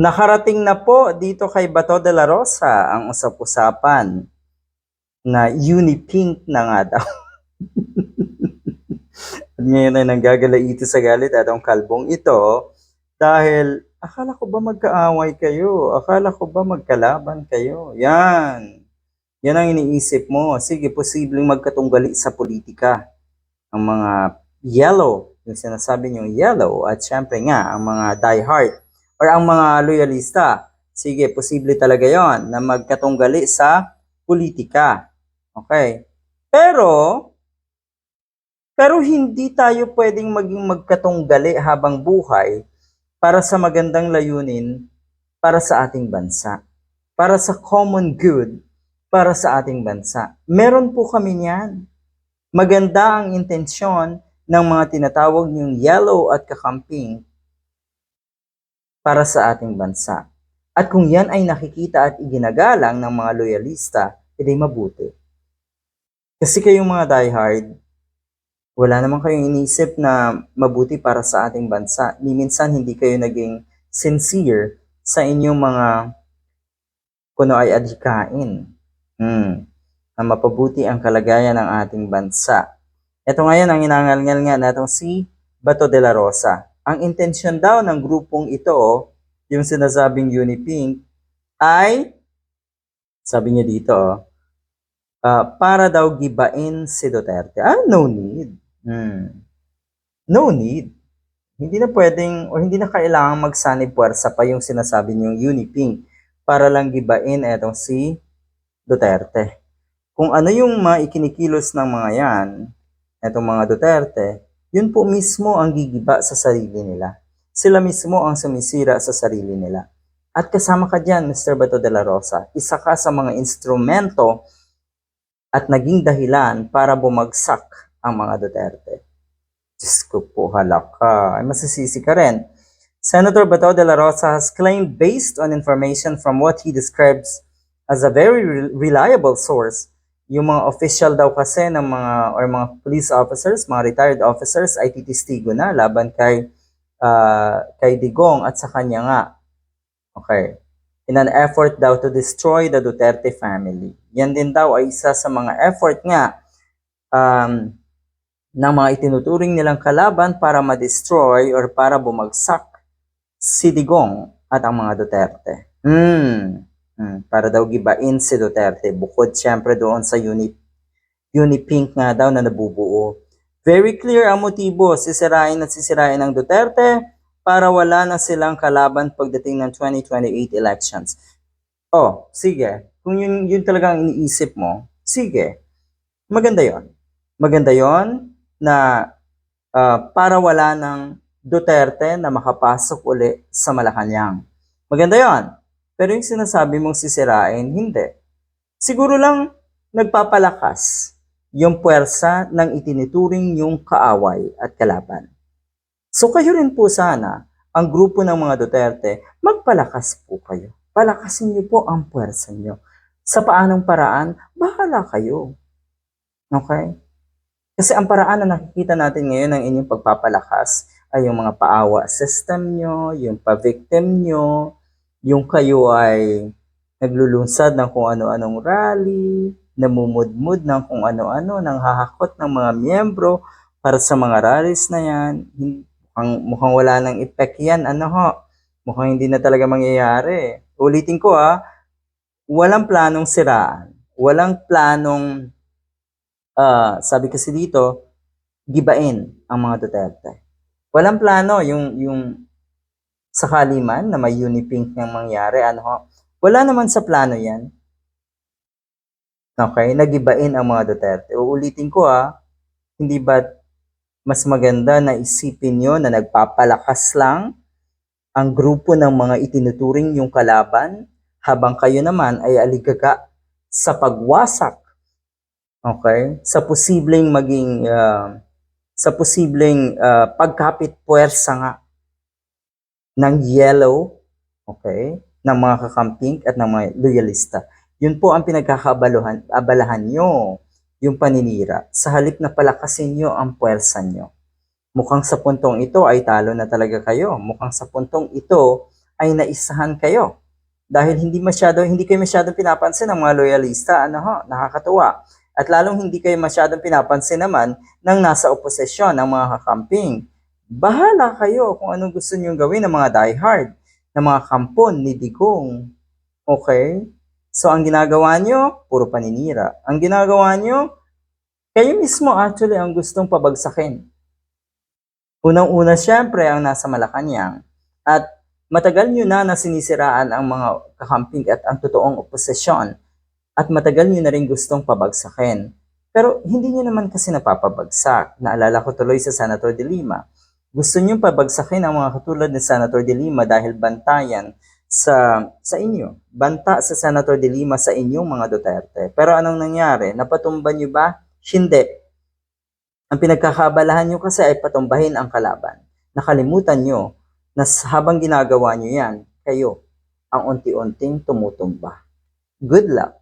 Nakarating na po dito kay Bato de la Rosa ang usap-usapan na unipink na nga daw. At ngayon ay nanggagalaiti sa galit atong kalbong ito dahil akala ko ba magkaaway kayo? Akala ko ba magkalaban kayo? Yan. Yan ang iniisip mo. Sige, posibleng magkatunggali sa politika. Ang mga yellow, yung sinasabi niyo yellow, at syempre nga, ang mga diehard or ang mga loyalista. Sige, posible talaga yon na magkatunggali sa politika. Okay? Pero, pero hindi tayo pwedeng maging magkatunggali habang buhay para sa magandang layunin para sa ating bansa. Para sa common good para sa ating bansa. Meron po kami niyan. Maganda ang intensyon ng mga tinatawag niyong yellow at kakamping para sa ating bansa. At kung yan ay nakikita at iginagalang ng mga loyalista, edi mabuti. Kasi kayong mga diehard, wala naman kayong inisip na mabuti para sa ating bansa. Ni minsan hindi kayo naging sincere sa inyong mga kuno ay adhikain. Hmm. Na mapabuti ang kalagayan ng ating bansa. Ito ngayon ang inangalngal nga natong si Bato de la Rosa. Ang intensyon daw ng grupong ito, yung sinasabing Unipink, ay, sabi niya dito, ah, para daw gibain si Duterte. Ah, no need. Hmm. No need. Hindi na pwedeng o hindi na kailangang magsanib puwersa pa yung sinasabi niyong Unipink para lang gibain etong si Duterte. Kung ano yung mga ng mga yan, etong mga Duterte, yun po mismo ang gigiba sa sarili nila. Sila mismo ang sumisira sa sarili nila. At kasama ka dyan, Mr. Bato de la Rosa. Isa ka sa mga instrumento at naging dahilan para bumagsak ang mga Duterte. Diyos ko po, halak ka. Ay, masisisi ka rin. Senator Bato de la Rosa has claimed based on information from what he describes as a very re- reliable source, yung mga official daw kasi ng mga or mga police officers, mga retired officers ay titistigo na laban kay ah, kay Digong at sa kanya nga. Okay. In an effort daw to destroy the Duterte family. Yan din daw ay isa sa mga effort nga um, ng mga itinuturing nilang kalaban para ma-destroy or para bumagsak si Digong at ang mga Duterte. Hmm. Hmm, para daw gibain si Duterte bukod siyempre doon sa uni Unipink nga daw na nabubuo. Very clear ang motibo, sisirain at sisirain ng Duterte para wala na silang kalaban pagdating ng 2028 elections. Oh, sige. Kung yun, yun talagang iniisip mo, sige. Maganda yon. Maganda yon na ah, para wala ng Duterte na makapasok uli sa Malacanang. Maganda yon. Pero yung sinasabi mong sisirain, hindi. Siguro lang nagpapalakas yung puwersa ng itinuturing yung kaaway at kalaban. So kayo rin po sana, ang grupo ng mga Duterte, magpalakas po kayo. Palakasin niyo po ang puwersa niyo. Sa paanong paraan, bahala kayo. Okay? Kasi ang paraan na nakikita natin ngayon ng inyong pagpapalakas ay yung mga paawa system nyo, yung pa-victim nyo, yung kayo ay naglulunsad ng kung ano-anong rally, namumudmud ng kung ano-ano, nang hahakot ng mga miyembro para sa mga rallies na yan. Mukhang, mukhang wala nang effect yan. Ano ho? Mukhang hindi na talaga mangyayari. Ulitin ko ha, walang planong siraan. Walang planong, ah, sabi kasi dito, gibain ang mga Duterte. Walang plano yung, yung sakali man na may unipink niyang mangyari, ano ho, wala naman sa plano yan. Okay, nagibain ang mga Duterte. Uulitin ko ha, hindi ba mas maganda na isipin nyo na nagpapalakas lang ang grupo ng mga itinuturing yung kalaban habang kayo naman ay aligaga sa pagwasak okay sa posibleng maging ah, sa posibleng ah, pagkapit puwersa nga ng yellow, okay, ng mga kakamping at ng mga loyalista. Yun po ang pinagkakabalahan abalahan nyo, yung paninira. Sa halip na palakasin nyo ang puwersa nyo. Mukhang sa puntong ito ay talo na talaga kayo. Mukhang sa puntong ito ay naisahan kayo. Dahil hindi masyado, hindi kayo masyadong pinapansin ng mga loyalista, ano ho, nakakatuwa. At lalong hindi kayo masyadong pinapansin naman ng nasa oposisyon ng mga kakamping. Bahala kayo kung anong gusto niyong gawin ng mga diehard, ng mga kampon ni Digong. Okay? So, ang ginagawa niyo, puro paninira. Ang ginagawa niyo, kayo mismo actually ang gustong pabagsakin. Unang-una, syempre, ang nasa Malacanang. At matagal nyo na na sinisiraan ang mga kakamping at ang totoong oposisyon. At matagal nyo na rin gustong pabagsakin. Pero hindi nyo naman kasi napapabagsak. Naalala ko tuloy sa Senator De Lima. Gusto nyo pabagsakin ang mga katulad ni Senator De Lima dahil bantayan sa sa inyo. Banta sa Senator De Lima sa inyong mga Duterte. Pero anong nangyari? Napatumba nyo ba? Hindi. Ang pinagkakabalahan nyo kasi ay patumbahin ang kalaban. Nakalimutan nyo na habang ginagawa nyo yan, kayo ang unti-unting tumutumba. Good luck!